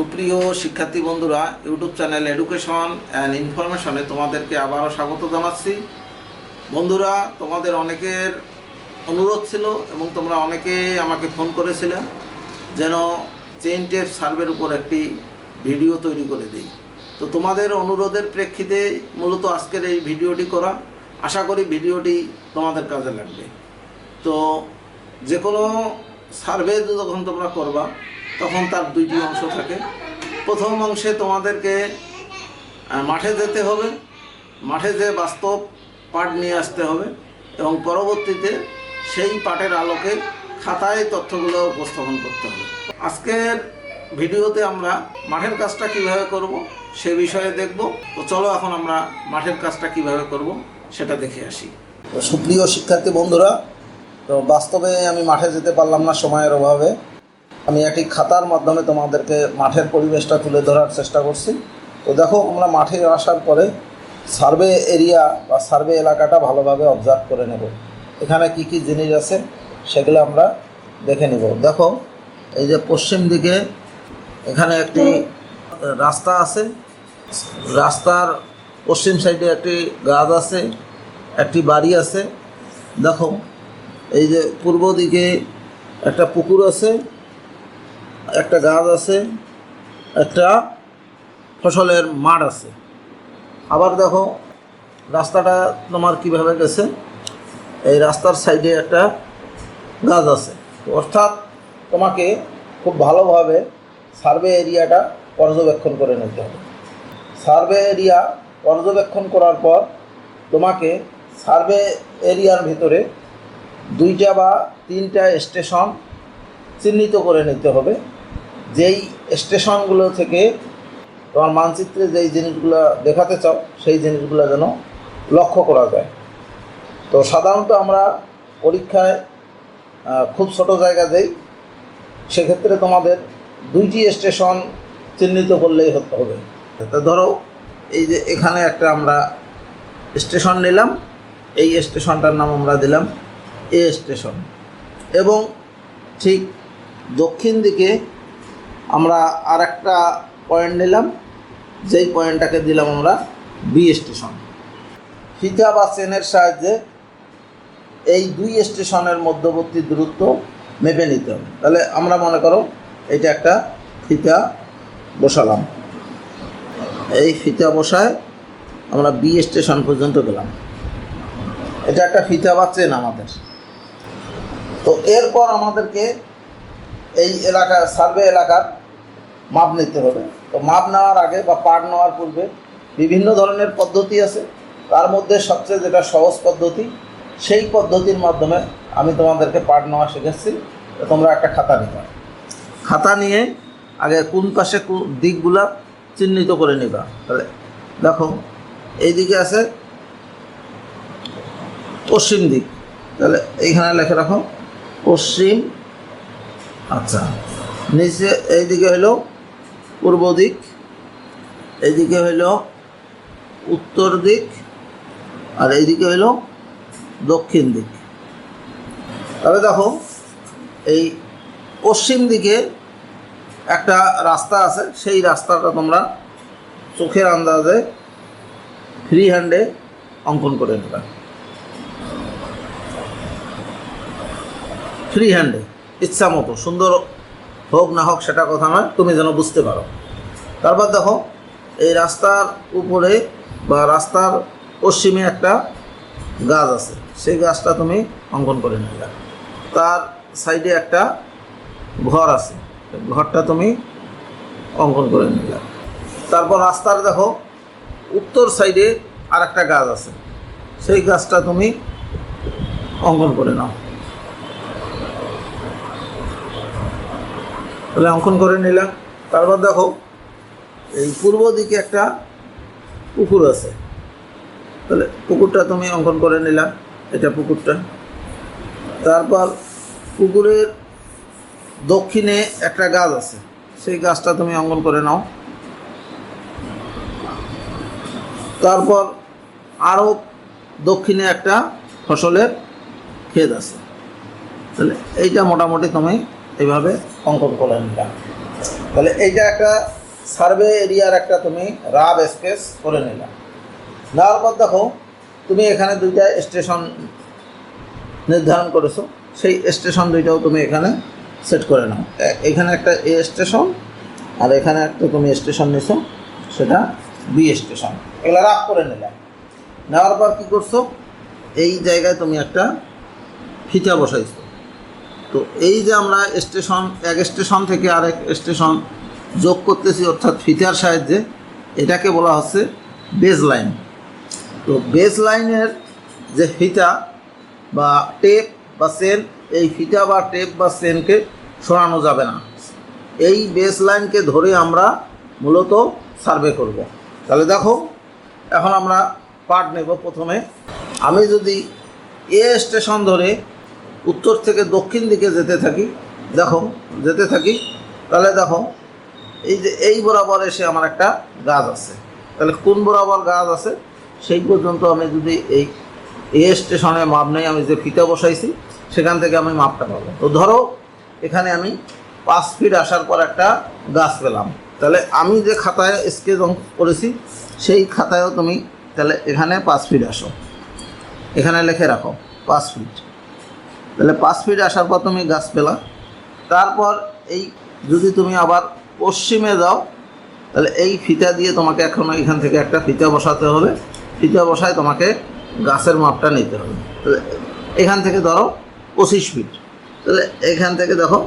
সুপ্রিয় শিক্ষার্থী বন্ধুরা, ইউটিউব চ্যানেল এডুকেশন অ্যান্ড ইনফরমেশনে তোমাদেরকে আবারও স্বাগত জানাচ্ছি। বন্ধুরা, তোমাদের অনেকের অনুরোধ ছিল এবং তোমরা অনেকে আমাকে ফোন করেছিলে যেন চেইন টেপ সার্ভের উপর একটি ভিডিও তৈরি করে দিই। তো তোমাদের অনুরোধের প্রেক্ষিতে মূলত আজকের এই ভিডিওটি করা। আশা করি ভিডিওটি তোমাদের কাজে লাগবে। তো যে কোনো সার্ভে যখন তোমরা করবা তখন তার দুইটি অংশ থাকে। প্রথম অংশে তোমাদেরকে মাঠে যেতে হবে। মাঠে যে বাস্তব পাঠ নিয়ে আসতে হবে এবং পরবর্তীতে সেই পাঠের আলোকে খাতায় তথ্যগুলো উপস্থাপন করতে হবে। আজকের ভিডিওতে আমরা মাঠের কাজটা কীভাবে করব সে বিষয়ে দেখব। তো চলো এখন আমরা মাঠের কাজটা কীভাবে করব সেটা দেখে আসি। সুপ্রিয় শিক্ষার্থী বন্ধুরা, তো বাস্তবে আমি মাঠে যেতে পারলাম না সময়ের অভাবে। আমি একটি খাতার মাধ্যমে তোমাদেরকে মাঠের পরিবেশটা তুলে ধরার চেষ্টা করছি। তো দেখো, আমরা মাঠে আসার পরে সার্ভে এরিয়া বা সার্ভে এলাকাটা ভালোভাবে অবজার্ভ করে নেব। এখানে কি কি জিনিস আছে সেগুলো আমরা দেখে নেব। দেখো, এই যে পশ্চিম দিকে এখানে একটি রাস্তা আছে। রাস্তার পশ্চিম সাইডে একটি গাছ আছে, একটি বাড়ি আছে। দেখো, এই যে পূর্ব দিকে একটা পুকুর আছে। একটা গাছ আছে, একটা ফসলের মাঠ আছে। আবার দেখো, রাস্তাটা তোমার কীভাবে গেছে? এই রাস্তার সাইডে একটা গাছ আছে। অর্থাৎ তোমাকে খুব ভালোভাবে সার্ভে এরিয়াটা পর্যবেক্ষণ করে নিতে হবে। সার্ভে এরিয়া পর্যবেক্ষণ করার পর তোমাকে সার্ভে এরিয়ার ভিতরে দুইটা বা তিনটা স্টেশন চিহ্নিত করে নিতে হবে। যেই স্টেশনগুলো থেকে তোমার মানচিত্রে যেই জিনিসগুলো দেখাতে চাও, সেই জিনিসগুলো যেন লক্ষ্য করা যায়। তো সাধারণত আমরা পরীক্ষায় খুব ছোট জায়গা দেই সেক্ষেত্রে তোমাদের দুইটি স্টেশন চিহ্নিত করলেই হতে, হবে। তো ধরো, এই যে এখানে একটা আমরা স্টেশন নিলাম, এই স্টেশনটার নাম আমরা দিলাম এ স্টেশন। এবং ঠিক দক্ষিণ দিকে আমরা আর একটা পয়েন্ট নিলাম। যেই পয়েন্টটাকে দিলাম আমরা বি স্টেশন ফিতা বা চেনের সাহায্যে এই দুই স্টেশনের মধ্যবর্তী দূরত্ব মেপে নিতে হবে। তাহলে আমরা মনে করো এটা একটা ফিতা বসালাম। এই ফিতা বসায় আমরা বি স্টেশন পর্যন্ত গেলাম। এটা একটা ফিতা বা চেন আমাদের। তো এরপর আমাদেরকে এই এলাকা, সার্ভে এলাকার মাপ নিতে হবে। তো মাপ নেওয়ার আগে বা পার নেওয়ার পূর্বে বিভিন্ন ধরনের পদ্ধতি আছে। তার মধ্যে সবচেয়ে যেটা সহজ পদ্ধতি, সেই পদ্ধতির মাধ্যমে আমি তোমাদেরকে পার নেওয়া শিখেছি। তোমরা একটা খাতা নিবা। খাতা নিয়ে আগে কোন পাশে দিকগুলা চিহ্নিত করে নিবা। তাহলে দেখো, এইদিকে আছে পশ্চিম দিক। তাহলে এইখানে লেখে রাখো, পশ্চিম আচ্ছা। নিচে এইদিকে হলো পূর্ব দিক, এইদিকে হইল উত্তর দিক, আর এইদিকে হইল দক্ষিণ দিক। তবে দেখো, এই পশ্চিম দিকে একটা রাস্তা আছে, সেই রাস্তাটা তোমরা চোখের আন্দাজে ফ্রি হ্যান্ডে অঙ্কন করে নেবে ফ্রি হ্যান্ডে ইচ্ছা মতো, সুন্দর হোক না হোক সেটা কথা নয়, তুমি যেন বুঝতে পারো। তারপর দেখো, এই রাস্তার উপরে বা রাস্তার পশ্চিমে একটা গাছ আছে, সেই গাছটা তুমি অঙ্কন করে নিলে। তার সাইডে একটা ঘর আছে ঘরটা তুমি অঙ্কন করে নিলে। তারপর রাস্তার দেখো, উত্তর সাইডে আর একটা গাছ আছে, সেই গাছটা তুমি অঙ্কন করে নাও। তাহলে অঙ্কন করে নিলাম। তারপর দেখো, এই পূর্ব দিকে একটা পুকুর আছে। তাহলে পুকুরটা তুমি অঙ্কন করে নিলাম এটা পুকুরটা। তারপর পুকুরের দক্ষিণে একটা গাছ আছে, সেই গাছটা তুমি অঙ্কন করে নাও। তারপর আরও দক্ষিণে একটা ফসলের ক্ষেত আছে। তাহলে এইটা মোটামুটি তুমি এইভাবে অঙ্কন করে নিলাম। তাহলে এইটা একটা সার্ভে এরিয়ার একটা তুমি রাব স্কেচ করে নিলাম। নেওয়ার পর দেখো, তুমি এখানে দুইটা স্টেশন নির্ধারণ করেছ। সেই স্টেশন দুইটাও তুমি এখানে সেট করে নাও। এখানে একটা এ স্টেশন আর এখানে একটা তুমি স্টেশন নিছো, সেটা বি স্টেশন। এগুলো রাফ করে নিলাম। নেওয়ার পর কী করছ? এই জায়গায় তুমি একটা ফিতা বসাইছো। তো এই যে আমরা স্টেশন, এক স্টেশন থেকে আরেক স্টেশন যোগ করতেছি, অর্থাৎ ফিতার সাহায্যে, এটাকে বলা হচ্ছে বেজ লাইন তো বেজ লাইনের যে ফিতা বা টেপ বা সেন এই ফিতা বা টেপ বা সেনকে সরানো যাবে না। এই বেস লাইনকে ধরে আমরা মূলত সার্ভে করব। তাহলে দেখো, এখন আমরা পার্ট নেব প্রথমে। আমি যদি এ স্টেশন ধরে উত্তর থেকে দক্ষিণ দিকে যেতে থাকি, দেখো, যেতে থাকি, তাহলে দেখো, এই যে এই বরাবর এসে আমার একটা গাছ আছে। তাহলে কোন বরাবর গাছ আছে? সেই পর্যন্ত আমি যদি এই এ স্টেশনে মাপ নেই, আমি যে ফিতে বসাইছি, সেখান থেকে আমি মাপটা পাবো। তো ধরো, এখানে আমি পাঁচ ফিট আসার পর একটা গাছ পেলাম। তাহলে আমি যে খাতায় স্কেচ অঙ্ক করেছি, সেই খাতায়ও তুমি তাহলে এখানে পাঁচ ফিট আসো। এখানে লিখে রাখো, পাঁচ ফিট। তাহলে পাঁচ ফিট আসার পর তুমি গাছ পেলা তারপর এই যদি তুমি আবার পশ্চিমে যাও, তাহলে এই ফিতা দিয়ে তোমাকে এখন এখান থেকে একটা ফিতা বসাতে হবে। ফিতা বসায় তোমাকে গাছের মাপটা নিতে হবে। তাহলে এখান থেকে ধরো পঁচিশ ফিট তাহলে এখান থেকে দেখো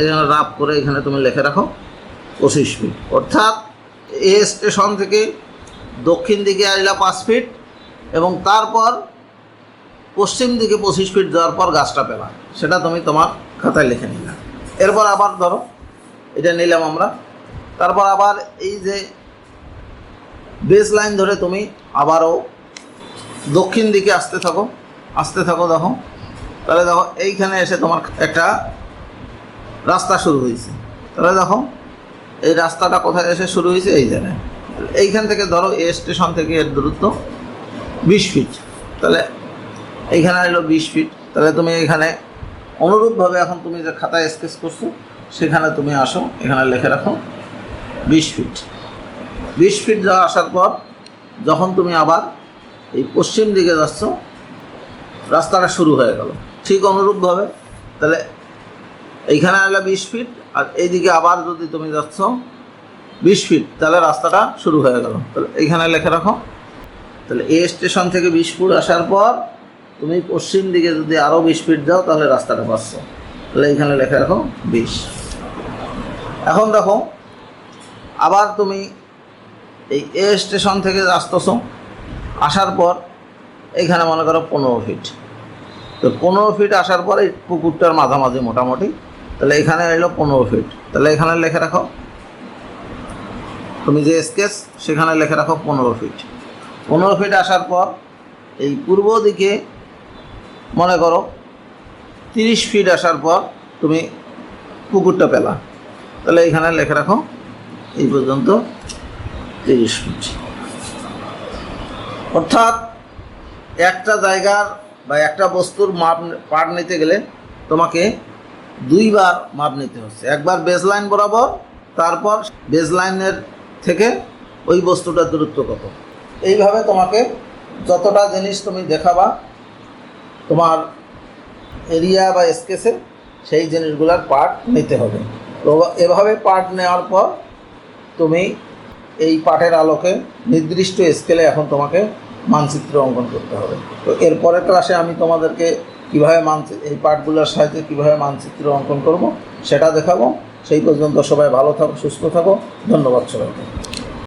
এখানে রাপ করে এখানে তুমি লেখে রাখো পঁচিশ ফিট অর্থাৎ এ স্টেশন থেকে দক্ষিণ দিকে আসলা পাঁচ ফিট এবং তারপর পশ্চিম দিকে পঁচিশ ফিট যাওয়ার পর গাছটা পেলা সেটা তুমি তোমার খাতায় লিখে নিলাম এরপর আবার ধরো, এটা নিলাম আমরা। তারপর আবার এই যে বেস লাইন ধরে তুমি আবারও দক্ষিণ দিকে আসতে থাকো আসতে থাকো দেখো। তাহলে দেখো, এইখানে এসে তোমার একটা রাস্তা শুরু হয়েছে। তাহলে দেখো, এই রাস্তাটা কোথায় এসে শুরু হয়েছে? এই জায়গায়। এইখান থেকে ধরো এ স্টেশন থেকে এর দূরত্ব বিশ ফিট তাহলে এইখানে এলো বিশ ফিট তাহলে তুমি এখানে অনুরূপভাবে এখন তুমি যে খাতায় স্কেচ করছ, সেখানে তুমি আসো, এখানে লিখে রাখো, বিশ ফিট বিশ ফিট যাওয়া আসার পর, যখন তুমি আবার এই পশ্চিম দিকে যাচ্ছ, রাস্তাটা শুরু হয়ে গেল। ঠিক অনুরূপভাবে। তাহলে এইখানে এলো বিশ ফিট আর এইদিকে আবার যদি তুমি যাচ্ছ, বিশ ফিট তাহলে রাস্তাটা শুরু হয়ে গেল। তাহলে এইখানে লিখে রাখো। তাহলে এ স্টেশন থেকে বিশ ফুট আসার পর তুমি পশ্চিম দিকে যদি আরও বিশ ফিট যাও, তাহলে রাস্তাটা পাচ্ছ। তাহলে এখানে লেখা রাখো বিশ। এখন দেখো, আবার তুমি এই এ স্টেশন থেকে আসতেছো। আসার পর এখানে মনে করো পনেরো ফিট তো পনেরো ফিট আসার পর এই পুকুরটার মাঝামাঝি মোটামুটি। তাহলে এখানে এলো পনেরো ফিট তাহলে এখানে লেখে রাখো, তুমি যে স্কেচ সেখানে লেখে রাখো পনেরো ফিট পনেরো ফিট আসার পর এই পূর্ব দিকে মনে করো, তিরিশ ফিট আসার পর তুমি পুকুরটা পেলা। তাহলে এখানে লেখা রাখো, এই পর্যন্ত তিরিশ ফিট অর্থাৎ একটা জায়গার বা একটা বস্তুর মাপ পার নিতে গেলে তোমাকে দুইবার মাপ নিতে হচ্ছে। একবার বেজ লাইন বরাবর, তারপর বেজ লাইনের থেকে ওই বস্তুটার দূরত্ব কত। এইভাবে তোমাকে যতটা জিনিস তুমি দেখাবা তোমার এরিয়া বা স্কেচে সেই জিনিসগুলোর পার্ট নিতে হবে। তো এভাবে পার্ট নেওয়ার পর তুমি এই পাঠের আলোকে নির্দিষ্ট স্কেলে এখন তোমাকে মানচিত্র অঙ্কন করতে হবে। তো এরপরের ক্লাসে আমি তোমাদেরকে কীভাবে মানচিত্র এই পাঠগুলোর সাহায্যে কীভাবে মানচিত্র অঙ্কন করব সেটা দেখাবো। সেই পর্যন্ত সবাই ভালো থাকো, সুস্থ থাকো। ধন্যবাদ সবাইকে।